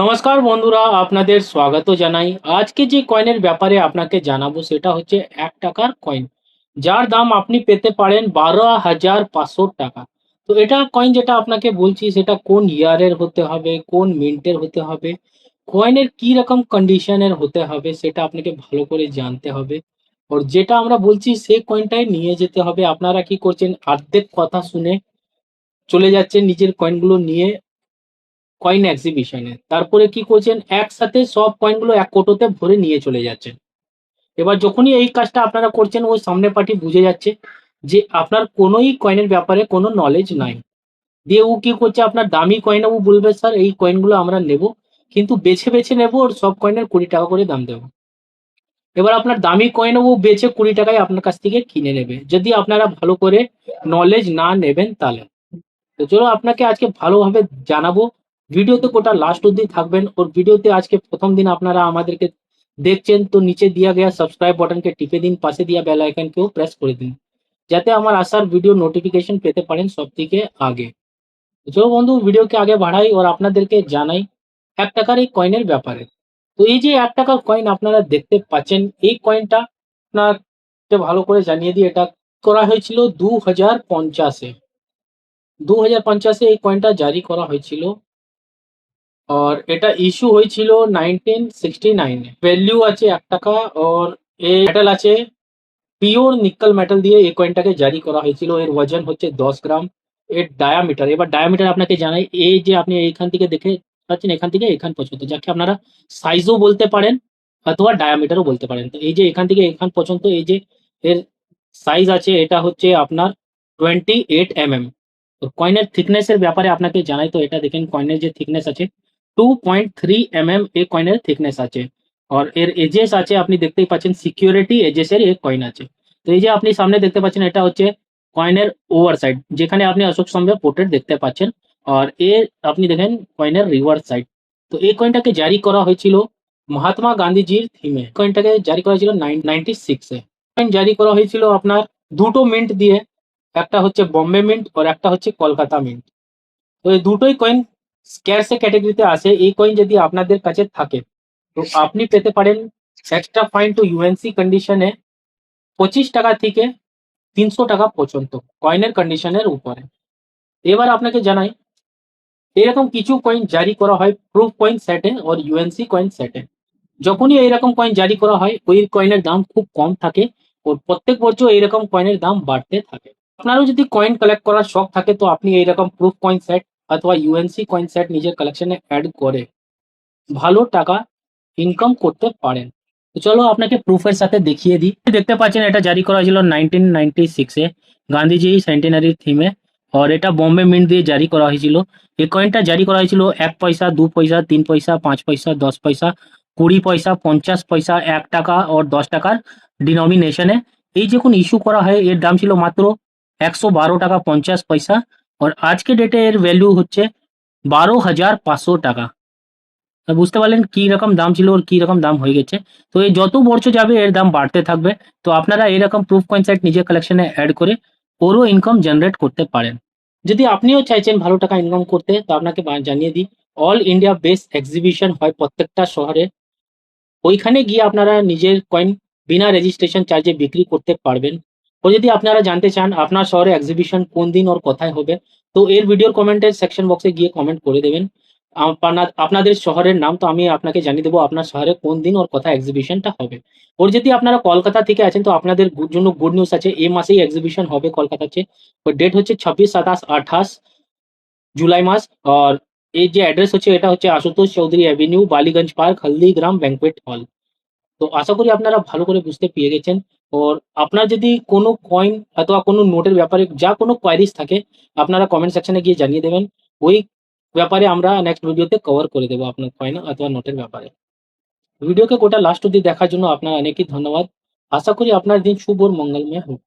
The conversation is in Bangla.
নমস্কার বন্ধুরা, আপনাদের স্বাগত জানাই। আজকে যে কয়েনের ব্যাপারে আপনাকে জানাব, সেটা হচ্ছে এক টাকার কয়েন যার দাম আপনি পেতে পারেন বারো হাজার পাঁচশো টাকা। তো এটা কয়েন যেটা আপনাকে বলছি, সেটা কোন ইয়ারের হতে হবে, কোন মিন্টের হতে হবে কয়েনের কি রকম কন্ডিশনের হতে হবে, সেটা আপনাকে ভালো করে জানতে হবে। আর যেটা আমরা বলছি, সেই কয়েনটাই নিয়ে যেতে হবে। আপনারা কি করছেন, অর্ধেক কথা শুনে চলে যাচ্ছেন নিজের কয়েনগুলো নিয়ে। কয়েন এক্সিবিশনে তারপরে কি করছেন? একসাথে সব কয়েনগুলো এক কোটোতে ভরে নিয়ে চলে যাচ্ছেন। এবার যখনই এই কাজটা আপনারা করছেন, ওই সামনে পার্টি বুঝে যাচ্ছে যে আপনার কোনোই কয়েনের ব্যাপারে কোনো নলেজ নাই। দিয়ে ও কি করছে? আপনার দামি কয়েন ও বলবে, স্যার, এই কয়েনগুলো আমরা নেব, কিন্তু বেছে বেছে নেব ওর সব কয়েনের কুড়ি টাকা করে দাম দেবো। এবার আপনার দামি কয়েন ও বেছে কুড়ি টাকায় আপনার কাছ থেকে কিনে নেবে। যদি আপনারা ভালো করে নলেজ না নেবেন তাহলে। তো চলো, আপনাকে আজকে ভালোভাবে জানাব ভিডিওতে গোটা লাস্ট অব্দি থাকবেন। ওর ভিডিওতে আজকে প্রথম দিন আপনারা আমাদেরকে দেখছেন, তো নিচে দেওয়া গিয়া সাবস্ক্রাইব বাটনকে টিপে দিন, পাশে দেওয়া বেল আইকনকেও প্রেস করে দিন। যাতে আমার আসার ভিডিও নোটিফিকেশন পেতে পারেন সব থেকে আগে। চলো বন্ধু ভিডিওকে আগে বাড়াই, ওর আপনাদেরকে জানাই এক টাকার এই কয়েনের ব্যাপারে। তো এই যে এক টাকার কয়েন আপনারা দেখতে পাচ্ছেন, এই কয়েনটা আপনার ভালো করে জানিয়ে দিই, এটা করা হয়েছিল দু হাজার পঞ্চাশে। দু হাজার পঞ্চাশে এই কয়েনটা জারি করা হয়েছিল। আর এটা ইস্যু হয়েছিল নাইনটিন সিক্সটি নাইনে ভ্যালিউ আছে এক টাকা আর এ মেটাল আছে। পিওর নিকল মেটাল দিয়ে এই কয়েনটাকে জারি করা হয়েছিল। এর ওজন হচ্ছে দশ গ্রাম। এর ডায়ামিটার এবার ডায়ামিটার আপনাকে জানাই এই যে আপনি এইখান থেকে দেখে পাচ্ছেন, এখান থেকে এখান পর্যন্ত, যাকে আপনারা সাইজও বলতে পারেন অথবা ডায়ামিটারও বলতে পারেন। তো এই যে এখান থেকে এখান পর্যন্ত এই যে এর সাইজ আছে, এটা হচ্ছে আপনার টোয়েন্টি এইট এম এম কয়েনের থিকনেসের ব্যাপারে আপনাকে জানাই, তো এটা দেখেন কয়েনের যে থিকনেস আছে টু পয়েন্ট থ্রি এম এই কয়েনের থিকনেস আছে। আর এর এজেস আছে, আপনি দেখতেই পাচ্ছেন সিকিউরিটি এজেসের এক কয়েন আছে। তো এই যে আপনি সামনে দেখতে পাচ্ছেন, এটা হচ্ছে কয়েনের ওভার সাইড যেখানে আপনি অশোক স্তম্ভের পোর্ট্রেট দেখতে পাচ্ছেন। আর এর আপনি দেখেন কয়েনের রিভার্স সাইড তো এই কয়েনটাকে জারি করা হয়েছিল মহাত্মা গান্ধীজির থিমে কয়েনটাকে জারি করা হয়েছিল নাইনটি সিক্সে কয়েন জারি করা হয়েছিল আপনার দুটো মিন্ট দিয়ে, একটা হচ্ছে বম্বে মিন্ট আর একটা হচ্ছে কলকাতা মিন্ট তো এই দুটোই কয়েন স্ক্যারসে ক্যাটাগরিতে আসে এই কয়েন যদি আপনাদের কাছে থাকে, তো আপনি পেতে পারেন এক্সট্রা ফাইন টু ইউএনসি কন্ডিশনে পঁচিশ টাকা থেকে তিনশো টাকা পর্যন্ত কয়েনের কন্ডিশনের উপরে। এবার আপনাকে জানাই, এরকম কিছু কয়েন জারি করা হয় প্রুফ কয়েন সেটে ওর ইউএনসি কয়েন সেটে যখনই এইরকম কয়েন জারি করা হয়, ওই কয়েনের দাম খুব কম থাকে ও প্রত্যেক বছর এইরকম কয়েনের দাম বাড়তে থাকে। আপনারও যদি কয়েন কালেক্ট করার শখ থাকে, তো আপনি এইরকম প্রুফ কয়েন সেট অথবা ইউএনসি কয়েন সেট নিজের কালেকশনে অ্যাড করে ভালো টাকা ইনকাম করতে পারেন। চলো আপনাকে প্রুফের সাথে দেখিয়ে দিই। দেখতে পাচ্ছেন এটা জারি করা হয়েছিল নাইনটিন নাইনটি সিক্সে গান্ধীজি সেন্টেনারি থিমে আর এটা বম্বে মিন্ট দিয়ে জারি করা হয়েছিল। এই কয়েনটা জারি করা হয়েছিল এক পয়সা, দু পয়সা, তিন পয়সা, পাঁচ পয়সা, দশ পয়সা, কুড়ি পয়সা, পঞ্চাশ পয়সা, এক টাকা আর দশ টাকার ডিনমিনেশনে এই যখন ইস্যু করা হয়, এর দাম ছিল মাত্র একশো বারো টাকা পঞ্চাশ পয়সা। আর আজকে ডেটে এর ভ্যালু হচ্ছে বারো হাজার পাঁচশো টাকা। বুঝতে পারলেন কি রকম দাম ছিল ওর কি রকম দাম হয়ে গেছে। তো এই যত বছর যাবে, এর দাম বাড়তে থাকবে। তো আপনারা এরকম প্রুফ কয়েন সাইট নিজের কালেকশনে অ্যাড করে ওরও ইনকাম জেনারেট করতে পারেন। যদি আপনিও চাইছেন ভালো টাকা ইনকাম করতে, তো আপনাকে জানিয়ে দিই অল ইন্ডিয়া বেস এক্সিবিশন হয় প্রত্যেকটা শহরে। ওইখানে গিয়ে আপনারা নিজের কয়েন বিনা রেজিস্ট্রেশন চার্জে বিক্রি করতে পারবেন। ও যদি আপনারা জানতে চান আপনার শহরে এক্সিবিশন কোন দিন ওর কোথায় হবে, তো এর ভিডিওর কমেন্টের সেকশন বক্সে গিয়ে কমেন্ট করে দেবেন। আপনাদের শহরের নাম তো আমি আপনাকে জানিয়ে দেবো আপনার শহরে কোন দিন ওর কোথায় এক্সিবিশনটা হবে। ওর যদি আপনারা কলকাতা থেকে আছেন, তো আপনাদের জন্য গুড নিউজ আছে এই মাসেই এক্সিবিশন হবে কলকাতাতে ওর ডেট হচ্ছে ছাব্বিশ, সাতাশ, আঠাশ জুলাই মাস, আর এই যে অ্যাড্রেস হচ্ছে, এটা হচ্ছে Ashutosh Chowdhury avenue Ballygunge park Haldiram banquet hall তো আশা করি আপনারা ভালো করে বুঝতে পেরে গেছেন ওর আপনার যদি কোনো কয়েন অথবা কোনো নোটের ব্যাপারে যা কোনো কোয়ারিজ থাকে আপনারা কমেন্ট সেকশনে গিয়ে জানিয়ে দেবেন ওই ব্যাপারে আমরা নেক্সট ভিডিওতে কভার করে দেবো আপনার কয়েন অথবা নোটের ব্যাপারে ভিডিওকে গোটা লাস্ট অব্দি দেখার জন্য আপনার অনেকই ধন্যবাদ আশা করি আপনার দিন শুভ মঙ্গলময় হোক